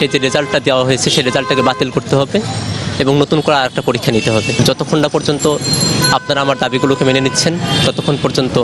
সেই যে রেজাল্টটা দেওয়া হয়েছে, সেই রেজাল্টটাকে বাতিল করতে হবে এবং নতুন করে আরেকটা পরীক্ষা নিতে হবে। যতক্ষণ না পর্যন্ত আপনারা আমার দাবিগুলোকে মেনে নিচ্ছেন, ততক্ষণ পর্যন্ত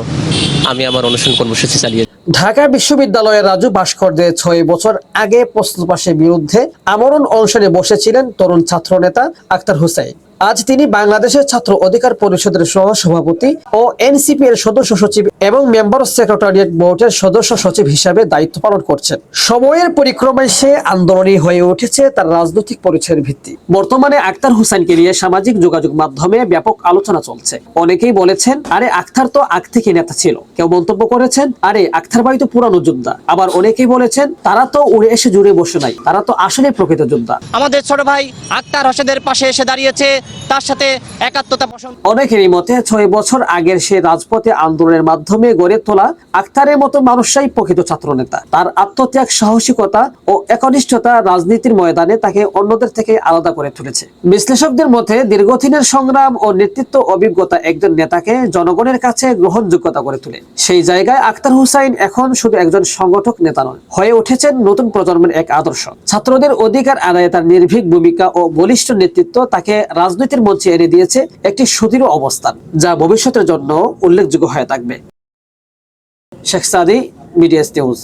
আমি আমার অনুসরণ কর্মসূচি চালিয়ে ঢাকা বিশ্ববিদ্যালয়ের রাজু ভাস্কর্যের ছয় বছর আগে প্রস্তুত পাশের বিরুদ্ধে আমরণ অনশনে বসেছিলেন তরুণ ছাত্র নেতা আক্তার হুসাইন আজ তিনি বাংলাদেশের ছাত্র অধিকার পরিষদের সহ সভাপতি ও এনসিপি এর সদস্য সচিব এবং মেম্বার সেক্রেটারিয়েট বোর্ডের সদস্য সচিব হিসাবে দায়িত্ব পালন করছেন। সময়ের পরিক্রমায় সে আন্দোলনী হয়ে উঠেছে তার রাজনৈতিক পরিচয়ের ভিত্তি। বর্তমানে আক্তার হুসাইনকে নিয়ে সামাজিক যোগাযোগ মাধ্যমে ব্যাপক আলোচনা চলছে। অনেকেই বলেছেন, আরে আক্তার তো আগ থেকে নেতা ছিল। কেউ মন্তব্য করেছেন, আরে আক্তার ভাই তো পুরানো যোদ্ধা। আবার অনেকেই বলেছেন, তারা তো উড়ে এসে জুড়ে বসে নাই। তারা তো আসলে প্রকৃত যোদ্ধা। আমাদের ছোট ভাই আক্তার হোসেনের পাশে এসে দাঁড়িয়েছে তার সাথে একাত্মতা পোষণ অনেকেরই মতে ছয় বছর আগের সে রাজপথে আন্দোলনের মাধ্যমে গড়ে তোলা আক্তারের মতো মানুষরাই প্রকৃত ছাত্রনেতা। তার আত্মত্যাগ, সাহসিকতা ও একনিষ্ঠতা রাজনীতির ময়দানে তাকে অন্যদের থেকে আলাদা করে তুলেছে। বিশ্লেষকদের মতে দীর্ঘদিনের সংগ্রাম ও নেতৃত্ব অভিজ্ঞতা একজন নেতাকে জনগণের কাছে গ্রহণযোগ্যতা করে তোলে। সেই জায়গায় আক্তার হুসাইন এখন শুধু একজন সংগঠক নেতা নয় হয়ে উঠেছেন নতুন প্রজন্মের এক আদর্শ। ছাত্রদের অধিকার আদায়ে তার নির্ভীক ভূমিকা ও বলিষ্ঠ নেতৃত্ব তাকে রাজনীতির মঞ্চে এনে দিয়েছে একটি সুদৃঢ় অবস্থান, যা ভবিষ্যতের জন্য উল্লেখযোগ্য হয়ে থাকবে। Sheikh Sadi media news.